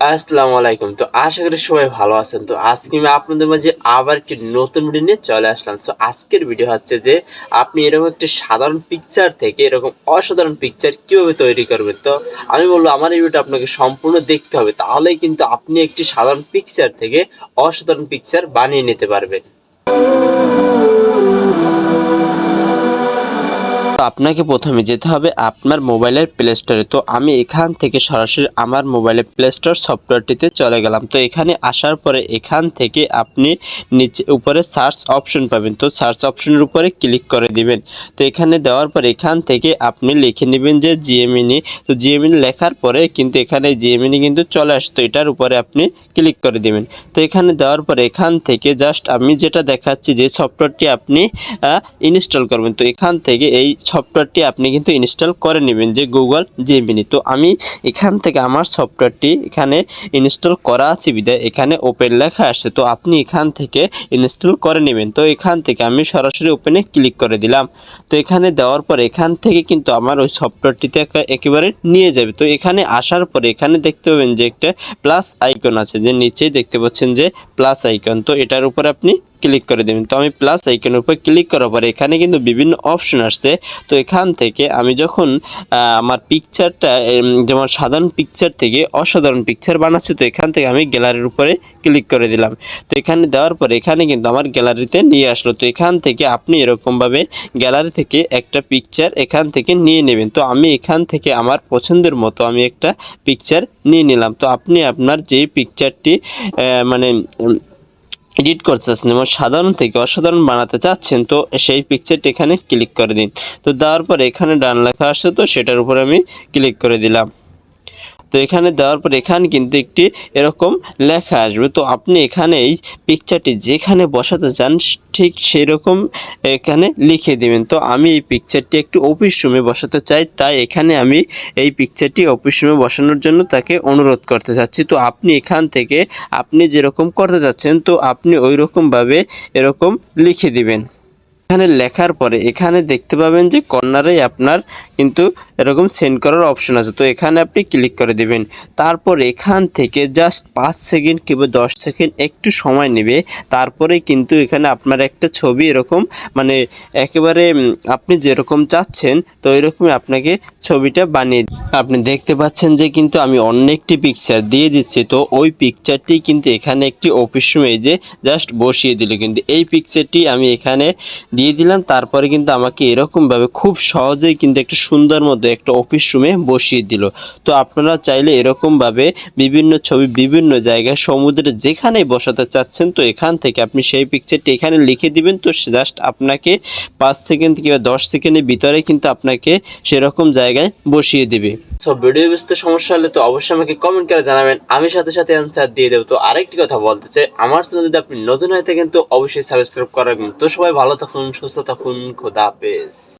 আসসালামু আলাইকুম। তো আশা করি সবাই ভালো আছেন। তো আজকে আমি আপনাদের মাঝে আবার একটি নতুন ভিডিও নিয়ে চলে আসলাম। তো আজকের ভিডিও হচ্ছে যে আপনি এরকম একটি সাধারণ পিকচার থেকে এরকম অসাধারণ পিকচার কীভাবে তৈরি করবেন? তো আমি বলব, আমার এই ভিডিওটা আপনাকে সম্পূর্ণ দেখতে হবে। তাহলেই কিন্তু আপনি একটি সাধারণ পিকচার থেকে অসাধারণ পিকচার বানিয়ে নিতে পারবেন। আপনাকে প্রথমে যেতে হবে আপনার মোবাইলের প্লে স্টোরে তো আমি এখান থেকে সরাসরি আমার মোবাইলের প্লে স্টোর সফটওয়্যারটিতে চলে গেলাম। তো এখানে আসার পরে এখান থেকে আপনি নিচে উপরে সার্চ অপশন পাবেন। তো সার্চ অপশনের উপরে ক্লিক করে দিবেন। তো এখানে দেওয়ার পর এখান থেকে আপনি লিখে নেবেন যে জিএমিনি তো জিএমিনি লেখার পরে কিন্তু এখানে জিএমিনি কিন্তু চলে আসতো এটার উপরে আপনি ক্লিক করে দিবেন। তো এখানে দেওয়ার পরে এখান থেকে জাস্ট আমি যেটা দেখাচ্ছি যে সফটওয়্যারটি আপনি ইনস্টল করবেন। তো এখান থেকে এই সফটওয়্যারটি আপনি কিন্তু ইনস্টল করে নেবেন যে গুগল জেমিনি তো আমি এখান থেকে আমার সফটওয়্যারটি এখানে ইনস্টল করা আছে বিদায়। এখানে ওপেন লেখা আসছে তো আপনি এখান থেকে ইনস্টল করে নেবেন। তো এখান থেকে আমি সরাসরি ওপেনে ক্লিক করে দিলাম। তো এখানে দেওয়ার পর এখান থেকে কিন্তু আমার ওই সফটওয়্যারটিতে একা- একেবারে নিয়ে যাবে। তো এখানে আসার পরে এখানে দেখতে পাবেন যে একটা প্লাস আইকন আছে। যে নিচেই দেখতে পাচ্ছেন যে প্লাস আইকন তো এটার উপর আপনি ক্লিক করে দেবেন। তো আমি প্লাস আইকনের উপর ক্লিক করার পরে এখানে কিন্তু বিভিন্ন অপশন আসছে। তো এখান থেকে আমি যখন আমার পিকচারটা যেমন সাধারণ পিকচার থেকে অসাধারণ পিকচার বানাচ্ছি, তো এখান থেকে আমি গ্যালারির উপরে ক্লিক করে দিলাম। তো এখানে দেওয়ার পরে এখানে কিন্তু আমার গ্যালারিতে নিয়ে আসলো। তো এখান থেকে আপনি এরকমভাবে গ্যালারি থেকে একটা পিকচার এখান থেকে নিয়ে নেবেন। তো আমি এখান থেকে আমার পছন্দের মতো আমি একটা পিকচার নিয়ে নিলাম। তো আপনি আপনার যেই পিকচারটি মানে এডিট করতে চাচ্ছেন এবং সাধারণ থেকে অসাধারণ বানাতে চাচ্ছেন, তো সেই পিকচারটি এখানে ক্লিক করে দিন। তো দেওয়ার পর এখানে ডান লেখা আসছে, তো সেটার উপর আমি ক্লিক করে দিলাম। তো এখানে দেওয়ার পর এখানে কিন্তু একটি এরকম লেখা আসবে। তো আপনি এখানে এই পিকচারটি যেখানে বসাতে চান, ঠিক সেই রকম এখানে লিখে দিবেন। তো আমি এই পিকচারটি একটি অফিস রুমে বসাতে চাই, তাই এখানে আমি এই পিকচারটি অফিস রুমে বসানোর জন্য তাকে অনুরোধ করতে চাচ্ছি। তো আপনি এখান থেকে আপনি যেরকম করতে চাচ্ছেন, তো আপনি ওই রকমভাবে এরকম লিখে দিবেন। এখানে লেখার পরে এখানে দেখতে পাবেন যে কর্নারে আপনার কিন্তু এরকম সেন্ড করার অপশন আছে। তো এখানে আপনি ক্লিক করে দিবেন। তারপর এখান থেকে জাস্ট পাঁচ সেকেন্ড কিংবা দশ সেকেন্ড একটু সময় নেবে। তারপরে কিন্তু এখানে আপনার একটা ছবি এরকম মানে একেবারে আপনি যেরকম চাচ্ছেন, তো এরকমই আপনাকে ছবিটা বানিয়ে আপনি দেখতে পাচ্ছেন যে কিন্তু আমি অন্য একটি পিকচার দিয়ে দিচ্ছি। তো ওই পিকচারটি কিন্তু এখানে একটি অফিস রুমে যে জাস্ট বসিয়ে দিল। কিন্তু এই পিকচারটি আমি এখানে দিয়ে দিলাম। তারপরে কিন্তু আমাকে এরকমভাবে খুব সহজেই কিন্তু একটা সুন্দর মতো একটা অফিস রুমে বসিয়ে দিল। তো আপনারা চাইলে এরকমভাবে বিভিন্ন ছবি বিভিন্ন জায়গায় সমুদ্রে যেখানেই বসাতে চাচ্ছেন, তো এখান থেকে আপনি সেই পিকচারটি এখানে লিখে দিবেন। তো জাস্ট আপনাকে পাঁচ সেকেন্ড কিংবা দশ সেকেন্ডের ভিতরে কিন্তু আপনাকে সেরকম জায়গায় বসিয়ে দিবে। সো ভিডিও বুঝতে সমস্যা হলে তো অবশ্যই আমাকে কমেন্ট করে জানাবেন। আমি সাথে সাথে অ্যান্সার দিয়ে দেবো। তো আরেকটি কথা বলতে চাই, আমার চ্যানেল যদি আপনি নতুন হয়ে থাকেন তো অবশ্যই সাবস্ক্রাইব করাবেন তো সবাই ভালো থাকুন, সুস্থ থাকুন, খোদা হাফেজ।